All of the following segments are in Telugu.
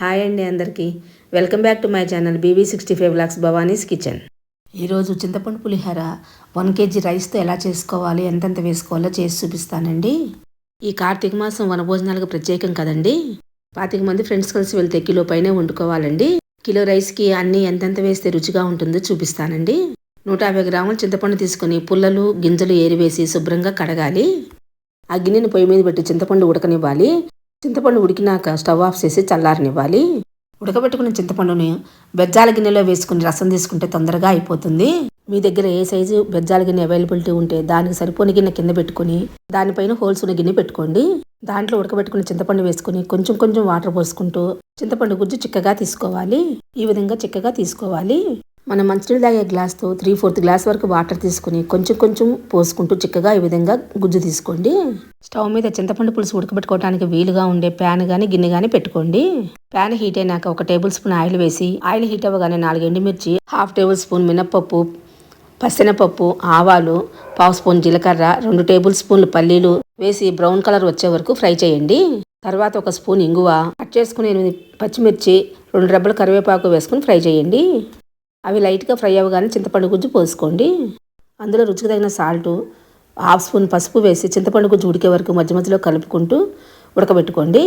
హాయ్ అండి అందరికీ. Welcome back to my channel BB sixty five lakhs Bhavani's kitchen. ఈరోజు చింతపండు పులిహోర వన్ కేజీ రైస్తో ఎలా చేసుకోవాలి ఎంతెంత వేసుకోవాలో చేసి చూపిస్తానండి. ఈ కార్తీక మాసం వనభోజనాలకు ప్రత్యేకం కదండి. పాతిక మంది ఫ్రెండ్స్ కలిసి వెళ్తే కిలో పైనే వండుకోవాలండి. కిలో రైస్కి అన్నీ ఎంతెంత వేస్తే రుచిగా ఉంటుందో చూపిస్తానండి. నూట యాభై గ్రాముల చింతపండు తీసుకొని పుల్లలు గింజలు ఏరివేసి శుభ్రంగా కడగాలి. ఆ గిన్నెను పొయ్యి మీద పెట్టి చింతపండు ఉడకనివ్వాలి. చింతపండు ఉడికినాక స్టవ్ ఆఫ్ చేసి చల్లారనివ్వాలి. ఉడకబెట్టుకున్న చింతపండుని బెజ్జాల గిన్నెలో వేసుకుని రసం తీసుకుంటే తొందరగా అయిపోతుంది. మీ దగ్గర ఏ సైజు బెజ్జాల గిన్నె అవైలబిలిటీ ఉంటే దానికి సరిపోని గిన్నె కింద పెట్టుకుని దానిపైన హోల్స్ ఉన్న గిన్నె పెట్టుకోండి. దాంట్లో ఉడకబెట్టుకున్న చింతపండు వేసుకుని కొంచెం కొంచెం వాటర్ పోసుకుంటూ చింతపండు గుజ్జు చిక్కగా తీసుకోవాలి. ఈ విధంగా చిక్కగా తీసుకోవాలి. మనం మంచినీళ్ళు తాగే గ్లాస్తో త్రీ ఫోర్త్ గ్లాస్ వరకు వాటర్ తీసుకుని కొంచెం కొంచెం పోసుకుంటూ చిక్కగా ఈ విధంగా గుజ్జు తీసుకోండి. స్టవ్ మీద చింతపండు పులుసు ఉడకబెట్టుకోవడానికి వీలుగా ఉండే ప్యాన్ కానీ గిన్నె కానీ పెట్టుకోండి. ప్యాన్ హీట్ అయినాక ఒక టేబుల్ స్పూన్ ఆయిల్ వేసి ఆయిల్ హీట్ అవ్వగానే నాలుగు ఎండుమిర్చి హాఫ్ టేబుల్ స్పూన్ మినప్పప్పు పసెనపప్పు ఆవాలు పావు స్పూన్ జీలకర్ర రెండు టేబుల్ స్పూన్లు పల్లీలు వేసి బ్రౌన్ కలర్ వచ్చే వరకు ఫ్రై చేయండి. తర్వాత ఒక స్పూన్ ఇంగువ కట్ చేసుకుని ఎనిమిది పచ్చిమిర్చి రెండు రెబ్బల కరివేపాకు వేసుకుని ఫ్రై చేయండి. అవి లైట్గా ఫ్రై అవ్వగానే చింతపండు గుజ్జు పోసుకోండి. అందులో రుచికి తగిన సాల్టు హాఫ్ స్పూన్ పసుపు వేసి చింతపండు గుజ్జు ఉడికే వరకు మధ్య మధ్యలో కలుపుకుంటూ ఉడకబెట్టుకోండి.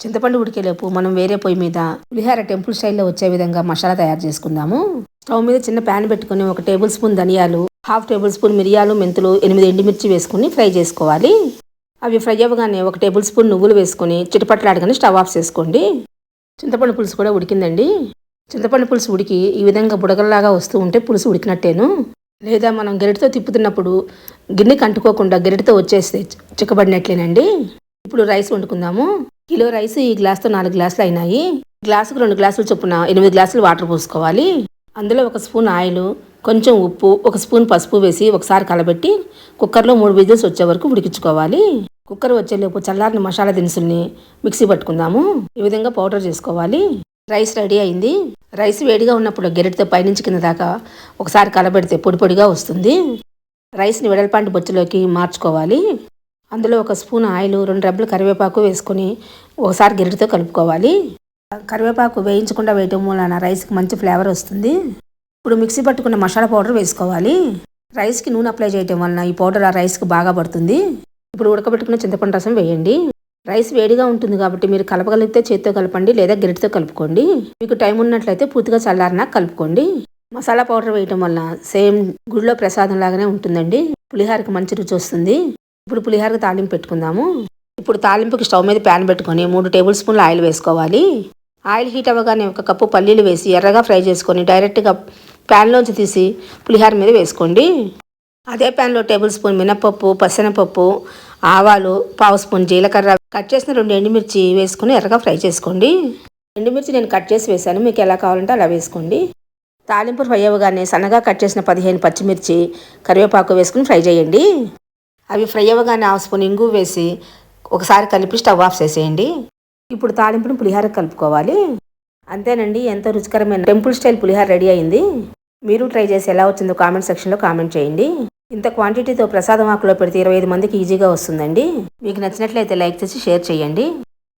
చింతపండు ఉడికేలోపు మనం వేరే పొయ్యి మీద పులిహార టెంపుల్ స్టైల్లో వచ్చే విధంగా మసాలా తయారు చేసుకుందాము. స్టవ్ మీద చిన్న ప్యాన్ పెట్టుకుని ఒక టేబుల్ స్పూన్ ధనియాలు హాఫ్ టేబుల్ స్పూన్ మిరియాలు మెంతులు ఎనిమిది ఎండుమిర్చి వేసుకుని ఫ్రై చేసుకోవాలి. అవి ఫ్రై అవ్వగానే ఒక టేబుల్ స్పూన్ నువ్వులు వేసుకొని చిటపట్లాడగానే స్టవ్ ఆఫ్ చేసుకోండి. చింతపండు పులుసు కూడా ఉడికిందండి. చింతపండు పులుసు ఉడికి ఈ విధంగా బుడగల్లాగా వస్తూ ఉంటే పులుసు ఉడికినట్టేను. లేదా మనం గెరిటితో తిప్పుతున్నప్పుడు గిన్నెకి అంటుకోకుండా గెరిటితో వచ్చేస్తే చిక్కబడినట్లేనండి. ఇప్పుడు రైస్ వండుకుందాము. కిలో రైస్ ఈ గ్లాస్తో నాలుగు గ్లాసులు అయినాయి. గ్లాసుకు రెండు గ్లాసులు చొప్పున ఎనిమిది గ్లాసులు వాటర్ పోసుకోవాలి. అందులో ఒక స్పూన్ ఆయిల్ కొంచెం ఉప్పు ఒక స్పూన్ పసుపు వేసి ఒకసారి కలబెట్టి కుక్కర్లో మూడు విజిల్స్ వచ్చే వరకు ఉడికించుకోవాలి. కుక్కర్ వచ్చేలోపు చల్లారిన మసాలా దినుసుల్ని మిక్సీ పట్టుకుందాము. ఈ విధంగా పౌడర్ చేసుకోవాలి. రైస్ రెడీ అయింది. రైస్ వేడిగా ఉన్నప్పుడు గెరెటితో పైనుంచి కింద దాకా ఒకసారి కలబెడితే పొడి పొడిగా వస్తుంది. రైస్ని వెడల్పాంటి బొచ్చులోకి మార్చుకోవాలి. అందులో ఒక స్పూన్ ఆయిల్ రెండు రెబ్బలు కరివేపాకు వేసుకొని ఒకసారి గెరిటితో కలుపుకోవాలి. కరివేపాకు వేయించకుండా వేయటం వలన రైస్కి మంచి ఫ్లేవర్ వస్తుంది. ఇప్పుడు మిక్సీ పట్టుకున్న మసాలా పౌడర్ వేసుకోవాలి. రైస్కి నూనె అప్లై చేయటం వలన ఈ పౌడర్ ఆ రైస్కి బాగా పడుతుంది. ఇప్పుడు ఉడకబెట్టుకున్న చింతపండు రసం వేయండి. రైస్ వేడిగా ఉంటుంది కాబట్టి మీరు కలపగలిగితే చేత్తో కలపండి లేదా గరిటతో కలుపుకోండి. మీకు టైం ఉన్నట్లయితే పూర్తిగా చల్లారినా కలుపుకోండి. మసాలా పౌడర్ వేయటం వల్ల సేమ్ గుడిలో ప్రసాదం లాగానే ఉంటుందండి. పులిహారకి మంచి రుచి వస్తుంది. ఇప్పుడు పులిహారకి తాలింపు పెట్టుకుందాము. ఇప్పుడు తాలింపుకి స్టవ్ మీద ప్యాన్ పెట్టుకొని మూడు టేబుల్ స్పూన్ల ఆయిల్ వేసుకోవాలి. ఆయిల్ హీట్ అవ్వగానే ఒక కప్పు పల్లీలు వేసి ఎర్రగా ఫ్రై చేసుకొని డైరెక్ట్గా ప్యాన్లోంచి తీసి పులిహార మీద వేసుకోండి. అదే ప్యాన్లో టేబుల్ స్పూన్ మినపప్పు పసనపప్పు ఆవాలు పావు స్పూన్ జీలకర్ర కట్ చేసిన రెండు ఎండుమిర్చి వేసుకుని ఎర్రగా ఫ్రై చేసుకోండి. ఎండుమిర్చి నేను కట్ చేసి వేసాను మీకు ఎలా కావాలంటే అలా వేసుకోండి. తాలింపు ఫ్రై అవ్వగానే సన్నగా కట్ చేసిన పదిహేను పచ్చిమిర్చి కరివేపాకు వేసుకుని ఫ్రై చేయండి. అవి ఫ్రై అవ్వగానే హాఫ్ స్పూన్ ఇంగు వేసి ఒకసారి కలిపి స్టవ్ ఆఫ్ చేసేయండి. ఇప్పుడు తాలింపును పులిహార కలుపుకోవాలి. అంతేనండి ఎంతో రుచికరమైన టెంపుల్ స్టైల్ పులిహార రెడీ అయింది. మీరు ట్రై చేసి ఎలా వచ్చిందో కామెంట్ సెక్షన్లో కామెంట్ చేయండి. ఇంత క్వాంటిటీతో ప్రసాదం ఆకులో పెడితే ఇరవై ఐదు మందికి ఈజీగా వస్తుందండి. మీకు నచ్చినట్లయితే లైక్ చేసి షేర్ చేయండి.